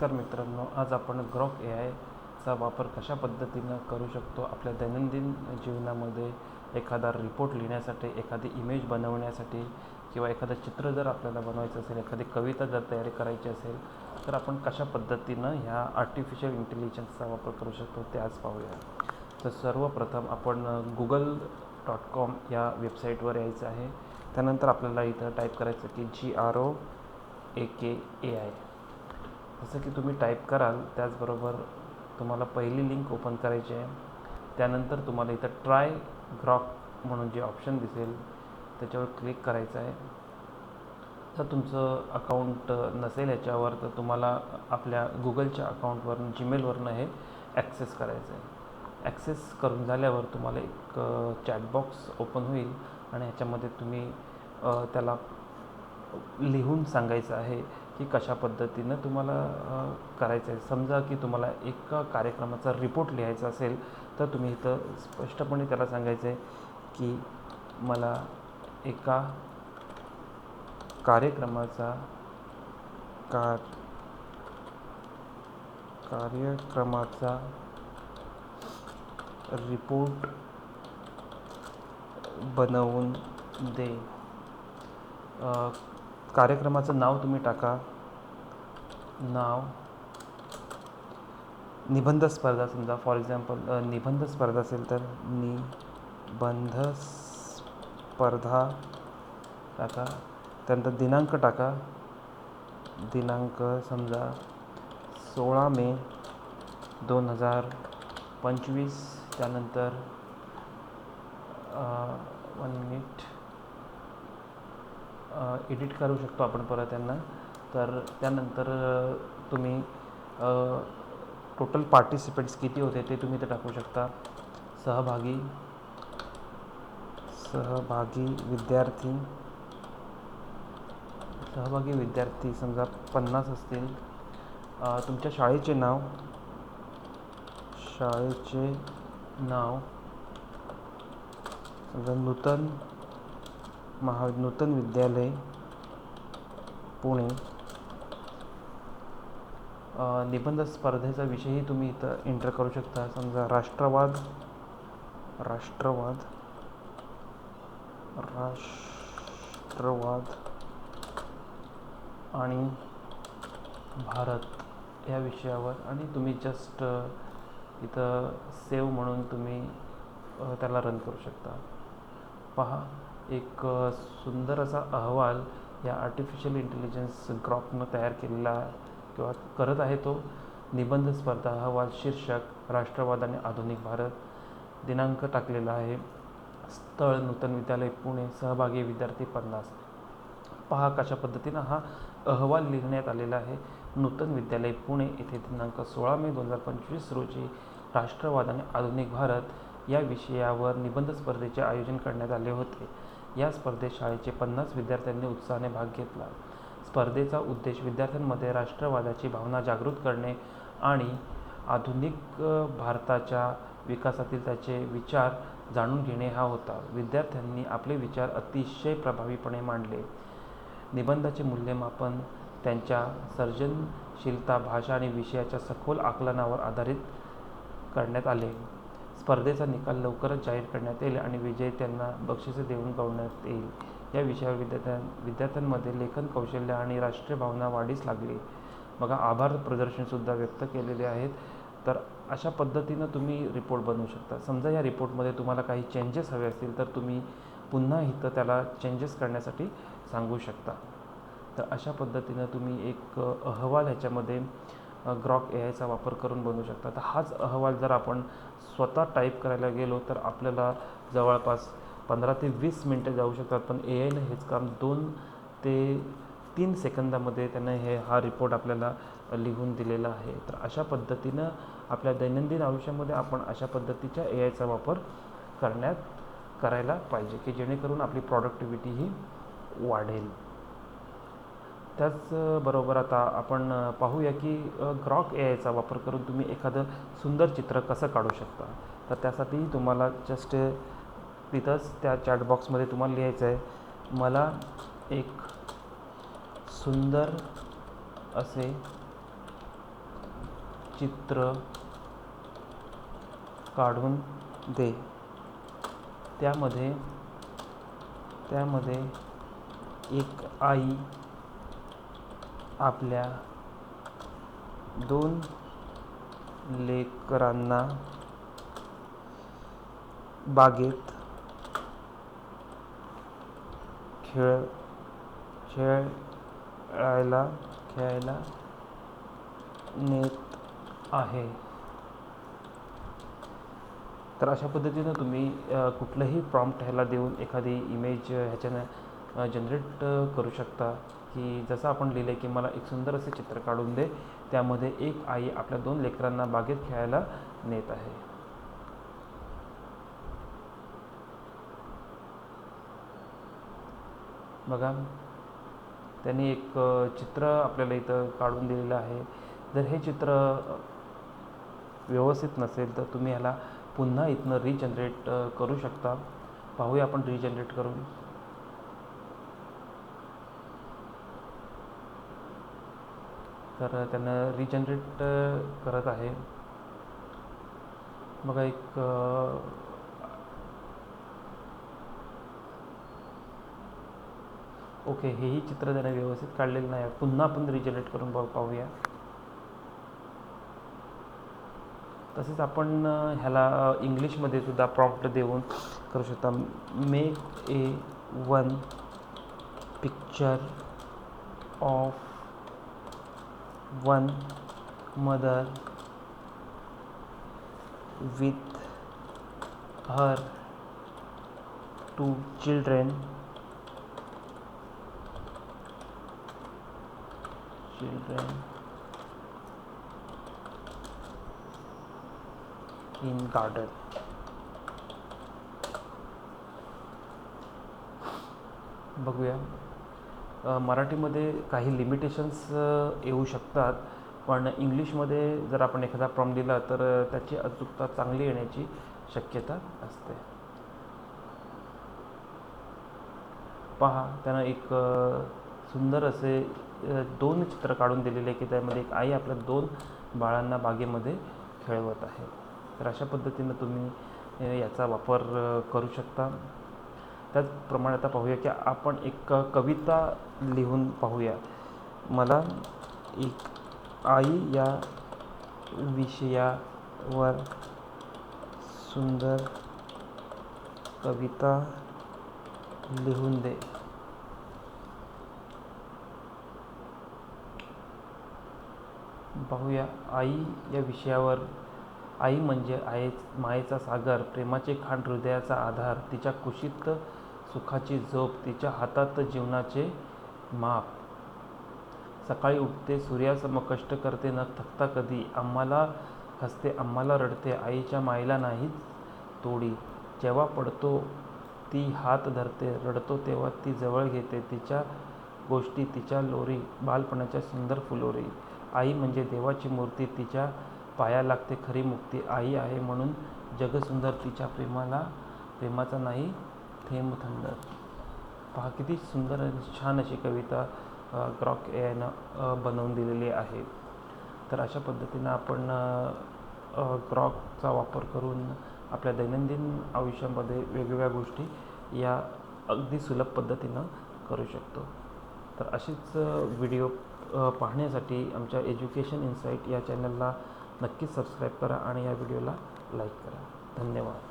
नमस्कार मित्रांनो आज आपण ग्रॉक ए आयचा वापर कशा पद्धतीनं करू शकतो? आपल्या दैनंदिन जीवनामध्ये एखादा रिपोर्ट लिहिण्यासाठी एखादी इमेज बनवण्यासाठी किंवा एखादं चित्र जर आपल्याला बनवायचं असेल एखादी कविता जर तयारी करायची असेल तर आपण कशा पद्धतीनं ह्या आर्टिफिशियल इंटेलिजन्सचा वापर करू शकतो ते आज पाहूया. तर सर्वप्रथम आपण गुगल डॉट कॉम या वेबसाईटवर यायचं आहे. त्यानंतर आपल्याला इथं टाईप करायचं की जी R O A K A I जसं की तुम्ही टाईप कराल त्याचबरोबर तुम्हाला पहिली लिंक ओपन करायची आहे. त्यानंतर तुम्हाला इथं ट्राय ग्रॉक म्हणून जे ऑप्शन दिसेल त्याच्यावर क्लिक करायचं आहे. तर तुमचं अकाउंट नसेल याच्यावर तर तुम्हाला आपल्या गुगलच्या अकाउंटवरून जीमेलवरनं हे ॲक्सेस करायचं आहे. ॲक्सेस करून झाल्यावर तुम्हाला एक चॅटबॉक्स ओपन होईल आणि ह्याच्यामध्ये तुम्ही त्याला लिहून सांगायचं आहे. की कशा पद्धतीनं तुम्हाला करायचं आहे समजा की तुम्हाला एका कार्यक्रमाचा रिपोर्ट लिहायचा असेल तर तुम्ही इथं स्पष्टपणे त्याला सांगायचं आहे की मला एका कार्यक्रमाचा का कार्यक्रमाचा रिपोर्ट बनवून दे. कार्यक्रमाचं नाव तुम्ही टाका. नाव. निबंध स्पर्धा समजा फॉर एक्झाम्पल निबंध स्पर्धा असेल तर निबंध स्पर्धा टाका त्यानंतर दिनांक टाका. दिनांक समजा सोळा मे दोन हजार पंचवीस त्यानंतर वन मिनिट एडिट करू शकतो आपण परत त्यांना. तर त्यानंतर तुम्ही टोटल पार्टिसिपेंट्स किती होते ते तुम्ही ते टाकू शकता. सहभागी सहभागी विद्यार्थी सहभागी विद्यार्थी समजा पन्नास असतील. तुमच्या शाळेचे नाव शाळेचे नाव समजा नूतन महा नूतन विद्यालय पुणे. निबंध स्पर्धेचा विषयही तुम्ही इथं एंटर करू शकता. समजा राष्ट्रवाद राष्ट्रवाद राष्ट्रवाद आणि भारत या विषयावर. आणि तुम्ही जस्ट इथं सेव म्हणून तुम्ही त्याला रन करू शकता. पहा एक सुंदर असा अहवाल या आर्टिफिशियल इंटेलिजन्स ग्रॉपनं तयार केलेला किंवा करत आहे तो निबंध स्पर्धा अहवाल शीर्षक राष्ट्रवाद आणि आधुनिक भारत दिनांक टाकलेला आहे. स्थळ नूतन विद्यालय पुणे सहभागी विद्यार्थी पन्नास. पहा कशा पद्धतीनं हा अहवाल लिहिण्यात आलेला आहे. नूतन विद्यालय पुणे येथे दिनांक सोळा मे दोन हजार पंचवीस रोजी राष्ट्रवाद आणि आधुनिक भारत या विषयावर निबंध स्पर्धेचे आयोजन करण्यात आले होते. या स्पर्धेत शाळेचे पन्नास विद्यार्थ्यांनी उत्साहाने भाग घेतला. स्पर्धेचा उद्देश विद्यार्थ्यांमध्ये राष्ट्रवादाची भावना जागृत करणे आणि आधुनिक भारताच्या विकासातील त्याचे विचार जाणून घेणे हा होता. विद्यार्थ्यांनी आपले विचार अतिशय प्रभावीपणे मांडले. निबंधाचे मूल्यमापन त्यांच्या सर्जनशीलता भाषा आणि विषयाच्या सखोल आकलनावर आधारित करण्यात आले. स्पर्धेचा निकाल लवकरच जाहीर करण्यात येईल आणि विजेत्यांना बक्षिसे देऊन गवण्यात येईल. या विषयावर विद्यार्थ्यां विद्यार्थ्यांमध्ये लेखन कौशल्य आणि राष्ट्रीय भावना वाढीस लागली. बघा आभार प्रदर्शनसुद्धा व्यक्त केलेले आहेत. तर अशा पद्धतीनं तुम्ही रिपोर्ट बनवू शकता. समजा या रिपोर्टमध्ये तुम्हाला काही चेंजेस हवे असतील तर तुम्ही पुन्हा इथं त्याला चेंजेस करण्यासाठी सांगू शकता. तर अशा पद्धतीनं तुम्ही एक अहवाल ह्याच्यामध्ये ग्रॉक ए आयचा वापर करून बनवू शकता. तर हाच अहवाल जर आपण स्वतः टाईप करायला गेलो तर आपल्याला जवळपास पंधरा ते वीस मिनटं जाऊ शकतात पण ए आयनं हेच काम दोन ते तीन सेकंदामध्ये त्यानं हे हा रिपोर्ट आपल्याला लिहून दिलेला आहे. तर अशा पद्धतीनं आपल्या दैनंदिन आयुष्यामध्ये आपण अशा पद्धतीच्या ए आयचा वापर करण्यात करायला पाहिजे की जेणेकरून आपली प्रॉडक्टिव्हिटी ही वाढेल. त्याचबरोबर आता आपण पाहूया की ग्रॉक ए आयचा वापर करून तुम्ही एखादं सुंदर चित्र कसं काढू शकता? तर त्यासाठी तुम्हाला जस्ट तिथंच त्या चॅटबॉक्समध्ये तुम्हाला लिहायचं आहे मला एक सुंदर असे चित्र काढून दे. त्यामध्ये त्यामध्ये एक आई आपल्या दोन लेकरांना बागेत खेळ खेळायला खेळायला नेत आहे. तर अशा पद्धतीनं तुम्ही कुठलंही प्रॉम्प्ट ह्याला देऊन एखादी इमेज ह्याच्यानं जनरेट करू शकता. की जसं आपण लिहिलं आहे की मला एक सुंदर असे चित्र काढून दे. त्यामध्ये एक आई आपल्या दोन लेकरांना बागेत खेळायला नेत आहे. बघा. त्यांनी एक चित्र आपल्याला इथं काढून दिलेलं आहे. जर हे चित्र व्यवस्थित नसेल तर तुम्ही ह्याला पुन्हा इथनं रिजनरेट करू शकता. पाहूया आपण रिजनरेट करून. तर त्यानं रिजनरेट करत आहे. बघा एक ओके हेही चित्र त्याने व्यवस्थित काढलेलं नाही. पुन्हा आपण रिजनरेट करून बघ पाहूया. तसेच आपण ह्याला इंग्लिशमध्ये सुद्धा प्रॉम्प्ट देऊन करू शकता. Make a one picture of one mother with her two children children in garden? बघूया. मराठीमध्ये काही लिमिटेशन्स येऊ शकतात पण इंग्लिशमध्ये जर आपण एखादा प्रॉम दिला तर त्याची अचूकता चांगली येण्याची शक्यता असते. पहा त्यानं एक सुंदर असे दोन चित्र काढून दिलेले की त्यामध्ये एक आई आपल्या दोन बाळांना बागेमध्ये खेळवत आहे. तर अशा पद्धतीनं तुम्ही याचा वापर करू शकता. त्याचप्रमाणे आता पाहूया की आपण एक कविता लिहून पाहूया. मला एक आई या विषयावर सुंदर कविता लिहून दे. पाहूया. आई या विषयावर आई म्हणजे आहे मायेचा सागर प्रेमाचे खांड हृदयाचा आधार तिच्या कुशीत सुखाची झोप तिच्या हातात जीवनाचे माप. सकाळी उठते सूर्यासम कष्ट करते न थकता कधी. आम्हाला हसते आम्हाला रडते आईच्या मायेला नाहीच तोडी. जेव्हा पडतो ती हात धरते रडतो तेव्हा ती जवळ घेते तिच्या गोष्टी तिच्या लोरी बालपणाच्या सुंदर फुलोरी. आई म्हणजे देवाची मूर्ती तिच्या पाया लागते खरी मुक्ती. आई आहे म्हणून जगसुंदर तिच्या प्रेमाला प्रेमाचा नाही थेंब थंड पहा किती सुंदर आणि छान अशी कविता क्रॉक ग्रॉक बनवून दिलेली आहे. तर अशा पद्धतीनं आपण क्रॉकचा ग्रॉकचा वापर करून आपल्या दैनंदिन आयुष्यामध्ये वेगवेगळ्या गोष्टी या अगदी सुलभ पद्धतीनं करू शकतो. तर अशीच व्हिडिओ पाहण्यासाठी आमच्या एज्युकेशन इन्साईट या चॅनलला नक्कीच सबस्क्राईब करा आणि या व्हिडिओला लाईक करा. धन्यवाद.